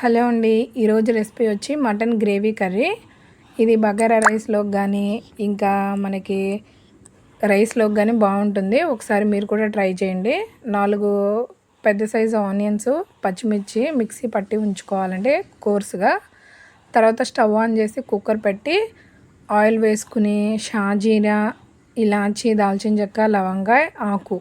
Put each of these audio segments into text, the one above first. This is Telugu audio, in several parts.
హలో అండి ఈరోజు రెసిపీ వచ్చి మటన్ గ్రేవీ కర్రీ. ఇది బగారా రైస్లోకి కానీ ఇంకా మనకి రైస్లోకి కానీ బాగుంటుంది. ఒకసారి మీరు కూడా ట్రై చేయండి. నాలుగు పెద్ద సైజు ఆనియన్స్ పచ్చిమిర్చి మిక్సీ పట్టి ఉంచుకోవాలండి కోర్సుగా. తర్వాత స్టవ్ ఆన్ చేసి కుక్కర్ పెట్టి ఆయిల్ వేసుకుని షాజీరా ఇలాచీ దాల్చిన చెక్క లవంగా ఆకు.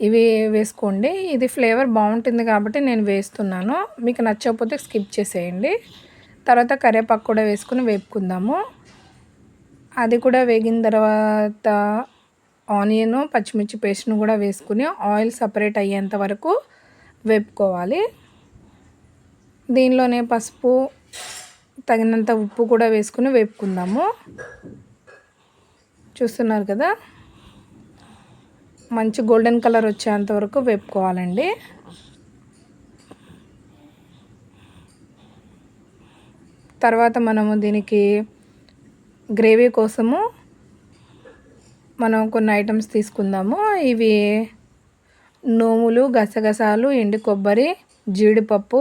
ఇవి వేసుకోండి. ఇది ఫ్లేవర్ బాగుంటుంది కాబట్టి నేను వేస్తున్నాను. మీకు నచ్చకపోతే స్కిప్ చేసేయండి. తర్వాత కరివేపాకు కూడా వేసుకుని వేపుకుందాము. అది కూడా వేగిన తర్వాత ఆనియన్ పచ్చిమిర్చి పేస్ట్ను కూడా వేసుకుని ఆయిల్ సపరేట్ అయ్యేంత వరకు వేపుకోవాలి. దీనిలోనే పసుపు తగినంత ఉప్పు కూడా వేసుకుని వేపుకుందాము. చూస్తున్నారు కదా? మంచి గోల్డెన్ కలర్ వచ్చేంత వరకు వేపుకోవాలండి. తర్వాత మనము దీనికి గ్రేవీ కోసము మనం కొన్ని ఐటమ్స్ తీసుకుందాము. ఇవి నోములు గసగసాలు ఎండు కొబ్బరి జీడిపప్పు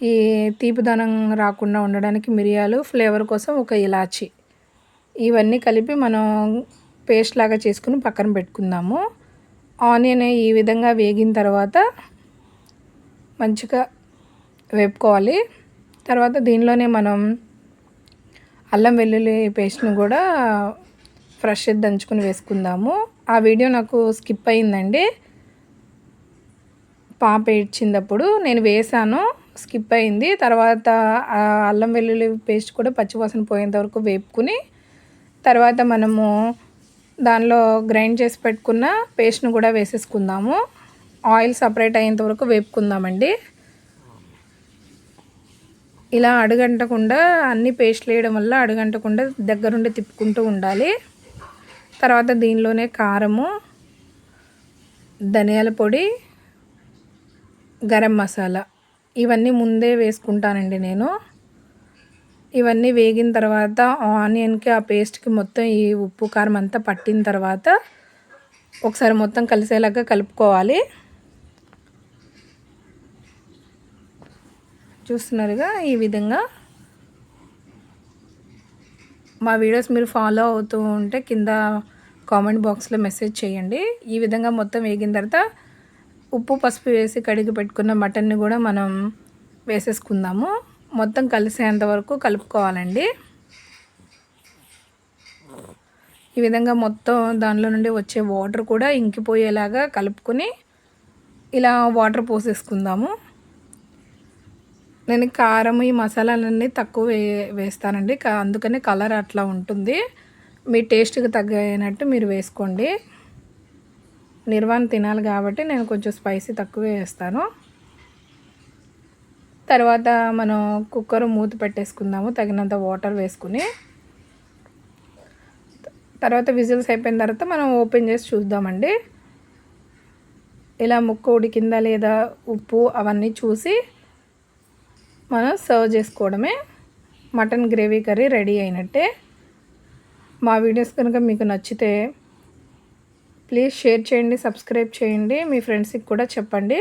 ఈ తీపిదనం రాకుండా ఉండడానికి మిరియాలు ఫ్లేవర్ కోసం ఒక ఇలాచి. ఇవన్నీ కలిపి మనం పేస్ట్ లాగా చేసుకుని పక్కన పెట్టుకుందాము. ఆనియన్ ఈ విధంగా వేగిన తర్వాత మంచిగా వేపుకోవాలి. తర్వాత దీనిలోనే మనం అల్లం వెల్లుల్లి పేస్ట్ని కూడా ఫ్రెష్ దంచుకుని వేసుకుందాము. ఆ వీడియో నాకు స్కిప్ అయిందండి. పాప ఏడ్చినప్పుడు నేను వేసాను స్కిప్ అయింది. తర్వాత అల్లం వెల్లుల్లి పేస్ట్ కూడా పచ్చివాసన పోయేంత వరకు వేపుకుని తర్వాత మనము దానిలో గ్రైండ్ చేసి పెట్టుకున్న పేస్ట్ను కూడా వేసేసుకుందాము. ఆయిల్ సపరేట్ అయ్యేంత వరకు వేపుకుందామండి. ఇలా అడుగంటకుండా అన్ని పేస్ట్లు వేయడం వల్ల అడుగంటకుండా దగ్గరుండి తిప్పుకుంటూ ఉండాలి. తర్వాత దీనిలోనే కారము ధనియాల పొడి గరం మసాలా. ఇవన్నీ ముందే వేసుకుంటానండి నేను. ఇవన్నీ వేగిన తర్వాత ఆనియన్కి ఆ పేస్ట్కి మొత్తం ఈ ఉప్పు కారం అంతా పట్టిన తర్వాత ఒకసారి మొత్తం కలిసేలాగా కలుపుకోవాలి. చూస్తున్నారుగా ఈ విధంగా. మా వీడియోస్ మీరు ఫాలో అవుతూ ఉంటే కింద కామెంట్ బాక్స్లో మెసేజ్ చేయండి. ఈ విధంగా మొత్తం వేగిన తర్వాత ఉప్పు పసుపు వేసి కడిగి పెట్టుకున్న మటన్ని కూడా మనం వేసేసుకుందాము. మొత్తం కలిసేంత వరకు కలుపుకోవాలండి. ఈ విధంగా మొత్తం దానిలో నుండి వచ్చే వాటర్ కూడా ఇంకిపోయేలాగా కలుపుకొని ఇలా వాటర్ పోసేసుకుందాము. నేను కారం ఈ మసాలాలన్నీ తక్కువ వే వేస్తానండి. అందుకని కలర్ అట్లా ఉంటుంది. మీ టేస్ట్కి తగ్గినట్టు మీరు వేసుకోండి. నిర్వాణ తినాలి కాబట్టి నేను కొంచెం స్పైసీ తక్కువే వేస్తాను. తర్వాత మనం కుక్కర్ మూత పెట్టేసుకుందాము తగినంత వాటర్ వేసుకుని. తర్వాత విజిల్స్ అయిపోయిన తర్వాత మనం ఓపెన్ చేసి చూద్దామండి. ఇలా ముక్క ఉడికిందా లేదా ఉప్పు అవన్నీ చూసి మనం సర్వ్ చేసుకోవడమే. మటన్ గ్రేవీ కర్రీ రెడీ అయినట్టే. మా వీడియోస్ కనుక మీకు నచ్చితే ప్లీజ్ షేర్ చేయండి సబ్స్క్రైబ్ చేయండి. మీ ఫ్రెండ్స్కి కూడా చెప్పండి.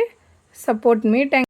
సపోర్ట్ మీ. థ్యాంక్